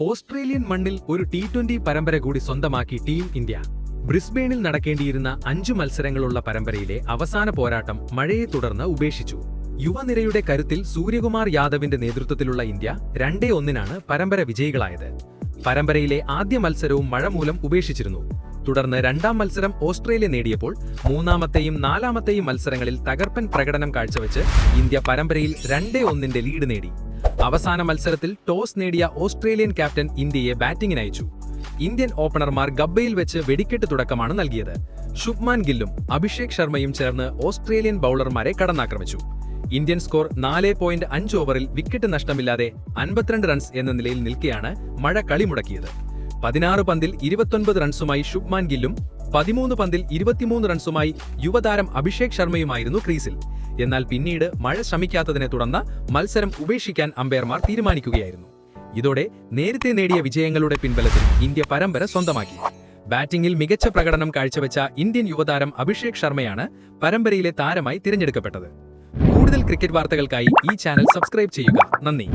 Australian മണ്ണിൽ ഒരു T twenty പരമ്പര കൂടി സ്വന്തമാക്കി ടീം ഇന്ത്യ ബ്രിസ്ബെയിനിൽ നടക്കേണ്ടിയിരുന്ന അഞ്ചു മത്സരങ്ങളുള്ള പരമ്പരയിലെ അവസാന പോരാട്ടം മഴയെ തുടർന്ന് ഉപേക്ഷിച്ചു. യുവനിരയുടെ കരുത്തിൽ സൂര്യകുമാർ യാദവിന്റെ നേതൃത്വത്തിലുള്ള ഇന്ത്യ രണ്ടേ ഒന്നിനാണ് പരമ്പര വിജയികളായത്. പരമ്പരയിലെ ആദ്യ മത്സരവും മഴമൂലം ഉപേക്ഷിച്ചിരുന്നു. തുടർന്ന് രണ്ടാം മത്സരം ഓസ്ട്രേലിയ നേടിയപ്പോൾ മൂന്നാമത്തെയും നാലാമത്തെയും മത്സരങ്ങളിൽ തകർപ്പൻ പ്രകടനം കാഴ്ചവെച്ച് ഇന്ത്യ പരമ്പരയിൽ രണ്ടേ ഒന്നിന്റെ ലീഡ് നേടി. അവസാന മത്സരത്തിൽ ടോസ് നേടിയ ഓസ്ട്രേലിയൻ ക്യാപ്റ്റൻ ഇന്ത്യയെ ബാറ്റിംഗിനയച്ചു ഇന്ത്യൻ ഓപ്പണർമാർ ഗബ്ബയിൽ വെച്ച് വെടിക്കെട്ട് തുടക്കമാണ് നൽകിയത്. ശുഭ്മാൻ ഗില്ലും അഭിഷേക് ശർമ്മയും ചേർന്ന് ഓസ്ട്രേലിയൻ ബൗളർമാരെ കടന്നാക്രമിച്ചു. ഇന്ത്യൻ സ്കോർ നാല് പോയിന്റ് അഞ്ച് ഓവറിൽ വിക്കറ്റ് നഷ്ടമില്ലാതെ അൻപത്തിരണ്ട് റൺസ് എന്ന നിലയിൽ നിൽക്കെയാണ് മഴ കളിമുടക്കിയത് പതിനാറ് പന്തിൽ ഇരുപത്തൊൻപത് റൺസുമായി ശുഭ്മാൻ ഗില്ലും പതിമൂന്ന് പന്തിൽ ഇരുപത്തിമൂന്ന് റൺസുമായി യുവതാരം അഭിഷേക് ശർമ്മയുമായിരുന്നു ക്രീസിൽ. എന്നാൽ പിന്നീട് മഴ ശ്രമിക്കാത്തതിനെ തുടർന്ന് മത്സരം ഉപേക്ഷിക്കാൻ അമ്പയർമാർ തീരുമാനിക്കുകയായിരുന്നു. ഇതോടെ നേരത്തെ നേടിയ വിജയങ്ങളുടെ പിൻബലത്തിൽ ഇന്ത്യ പരമ്പര സ്വന്തമാക്കി. ബാറ്റിംഗിൽ മികച്ച പ്രകടനം കാഴ്ചവെച്ച ഇന്ത്യൻ യുവതാരം അഭിഷേക് ശർമ്മയാണ് പരമ്പരയിലെ താരമായി തിരഞ്ഞെടുക്കപ്പെട്ടത്. കൂടുതൽ ക്രിക്കറ്റ് വാർത്തകൾക്കായി ഈ ചാനൽ സബ്സ്ക്രൈബ് ചെയ്യുക. നന്ദി.